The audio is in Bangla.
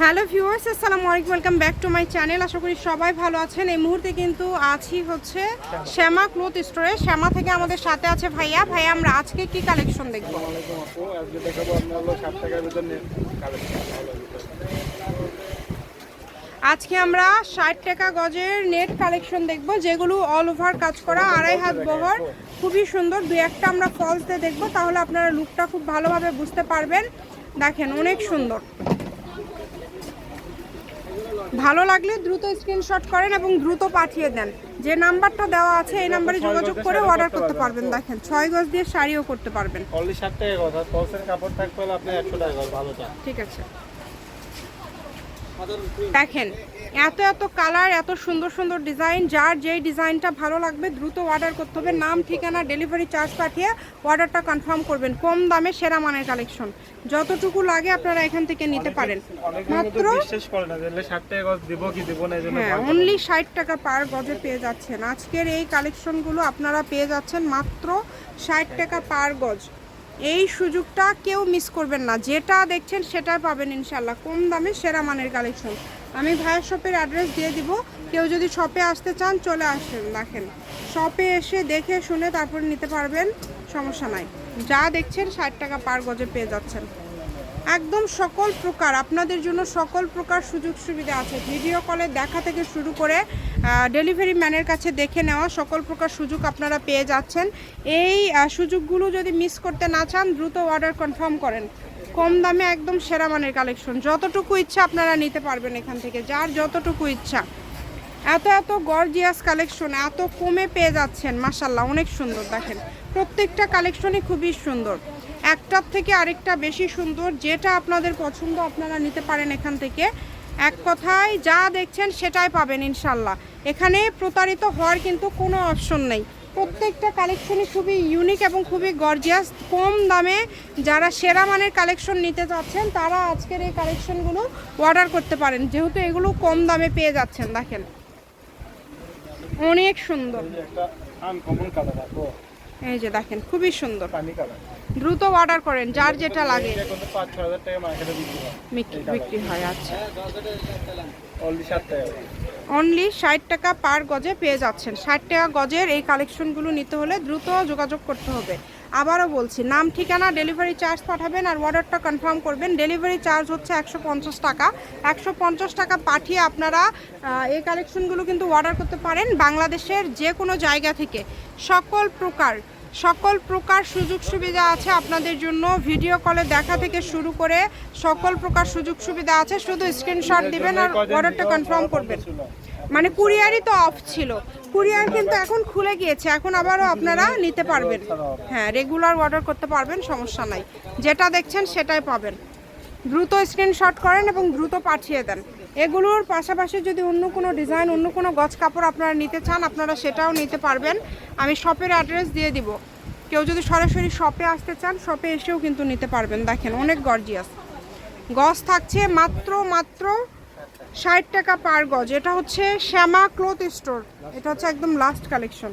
হ্যালো ভিউয়ার্স, আসসালামু আলাইকুম, welcome back to my channel. আশা করি সবাই ভালো আছেন। এই মুহূর্তে কিন্তু আছি হচ্ছে শ্যামা ক্লোথ স্টোরে। শ্যামা থেকে আমাদের সাথে আছে ভাইয়া। ভাইয়া, আমরা আজকে কি কালেকশন দেখব? আজকে দেখাবো টাকার ভিতর আজকে আমরা ষাট টাকা গজের নেট কালেকশন দেখব, যেগুলো অল ওভার কাজ করা, আড়াই হাত বহর, খুবই সুন্দর। দুই একটা আমরা ফলসে দেখব, তাহলে আপনারা লুকটা খুব ভালোভাবে বুঝতে পারবেন। দেখেন, অনেক সুন্দর। ভালো লাগলে দ্রুত স্ক্রিনশট করেন এবং দ্রুত পাঠিয়ে দেন। যে নাম্বারটা দেওয়া আছে এই নাম্বারে যোগাযোগ করে অর্ডার করতে পারবেন। দেখেন ছয় গজ দিয়ে শাড়িও করতে পারবেন। অনলি ষাট টাকা কথা। পলসের কাপড় আপনি একশো টাকা ঠিক আছে। দেখেন এত এত কালার এত সুন্দর সুন্দর ডিজাইন যার যেই ডিজাইনটা ভালো লাগবে দ্রুত অর্ডার করতে হবে। নাম ঠিকানা ডেলিভারি চার্জ পাঠিয়ে অর্ডারটা কনফার্ম করবেন। কম দামে সেরা মানের কালেকশন যতটুকু লাগে আপনারা এখান থেকে নিতে পারেন। মাত্র বিশ্বাস করে না যে ষাট টাকা গজ দিব কি দিব না এই হ্যাঁ অনলি ষাট টাকা পার গজে পেয়ে যাচ্ছেন। আজকের এই কালেকশনগুলো আপনারা পেয়ে যাচ্ছেন মাত্র ষাট টাকা পার গজ। এই সুযোগটা কেউ মিস করবেন না। যেটা দেখছেন সেটা পাবেন ইনশাল্লাহ কম দামে সেরা মানের কালেকশন আমি ভাইয়ের শপের অ্যাড্রেস দিয়ে দিব। কেউ যদি শপে আসতে চান, চলে আসেন। দেখেন শপে এসে দেখে শুনে তারপর নিতে পারবেন, সমস্যা নাই। যা দেখছেন, ষাট টাকা পার গজে পেয়ে যাচ্ছেন। একদম সকল প্রকার, আপনাদের জন্য সকল প্রকার সুযোগ সুবিধা আছে। ভিডিও কলে দেখা থেকে শুরু করে ডেলিভারি ম্যানের কাছে দেখে নেওয়া সকল প্রকার সুযোগ আপনারা পেয়ে যাচ্ছেন। এই সুযোগগুলো যদি মিস করতে না চান, দ্রুত অর্ডার কনফার্ম করেন। কম দামে একদম সেরা মানের কালেকশন যতটুকু ইচ্ছা আপনারা নিতে পারবেন এখান থেকে, যার যতটুকু ইচ্ছা। এত এত গর্জিয়াস কালেকশন এত কমে পেয়ে যাচ্ছেন মাসাল্লাহ অনেক সুন্দর, দেখেন। প্রত্যেকটা কালেকশনই খুবই সুন্দর। একটার থেকে আরেকটা বেশি সুন্দর, যেটা আপনাদের পছন্দ আপনারা নিতে পারেন এখান থেকে। এক কথায় যা দেখছেন সেটাই পাবেন ইনশাল্লাহ। এখানে প্রতারিত হওয়ার কিন্তু কোনো অপশন নেই। প্রত্যেকটা কালেকশনই খুবই ইউনিক এবং খুবই গর্জিয়াস কম দামে যারা সেরা মানের কালেকশন নিতে চাচ্ছেন, তারা আজকের এই কালেকশনগুলো অর্ডার করতে পারেন। যেহেতু এগুলো কম দামে পেয়ে যাচ্ছেন, দেখেন। অনেক সুন্দর। এই যে দেখেন খুবই সুন্দর। দ্রুত অর্ডার করেন যার যেটা লাগে। বিক্রি হয়। আচ্ছা। অনলি ষাট টাকা। অনলি ষাট টাকা পার গজে পেয়ে যাচ্ছেন। ষাট টাকা গজের এই কালেকশনগুলো নিতে হলে দ্রুত যোগাযোগ করতে হবে। আবারও বলছি, নাম, ঠিকানা ডেলিভারি চার্জ পাঠাবেন আর অর্ডারটা কনফার্ম করবেন। ডেলিভারি চার্জ হচ্ছে একশো পঞ্চাশ টাকা। একশো পঞ্চাশ টাকা পাঠিয়ে আপনারা এই কালেকশনগুলো কিন্তু অর্ডার করতে পারেন। বাংলাদেশের যে কোনো জায়গা থেকে সকল প্রকার সকল প্রকার সুযোগ সুবিধা আছে আপনাদের জন্য। ভিডিও কলে দেখা থেকে শুরু করে সকল প্রকার সুযোগ সুবিধা আছে। শুধু স্ক্রিনশট দিবেন আর অর্ডারটা কনফার্ম করবেন। মানে কুরিয়ারই তো অফ ছিল। কুরিয়ার কিন্তু এখন খুলে গিয়েছে। এখন আবারও আপনারা নিতে পারবেন। হ্যাঁ রেগুলার অর্ডার করতে পারবেন, সমস্যা নাই। যেটা দেখছেন সেটাই পাবেন। দ্রুত স্ক্রিনশট করেন এবং দ্রুত পাঠিয়ে দেন। এগুলোর পাশাপাশি যদি অন্য কোনো ডিজাইন, অন্য কোনো গছ কাপড় আপনারা নিতে চান, আপনারা সেটাও নিতে পারবেন। আমি শপের অ্যাড্রেস দিয়ে দিব। কেউ যদি সরাসরি শপে আসতে চান, শপে এসেও কিন্তু নিতে পারবেন। দেখেন, অনেক গর্জিয়াস। গজ থাকছে মাত্র মাত্র ষাট টাকা পার গজ। এটা হচ্ছে শ্যামা ক্লথ স্টোর। এটা হচ্ছে একদম last collection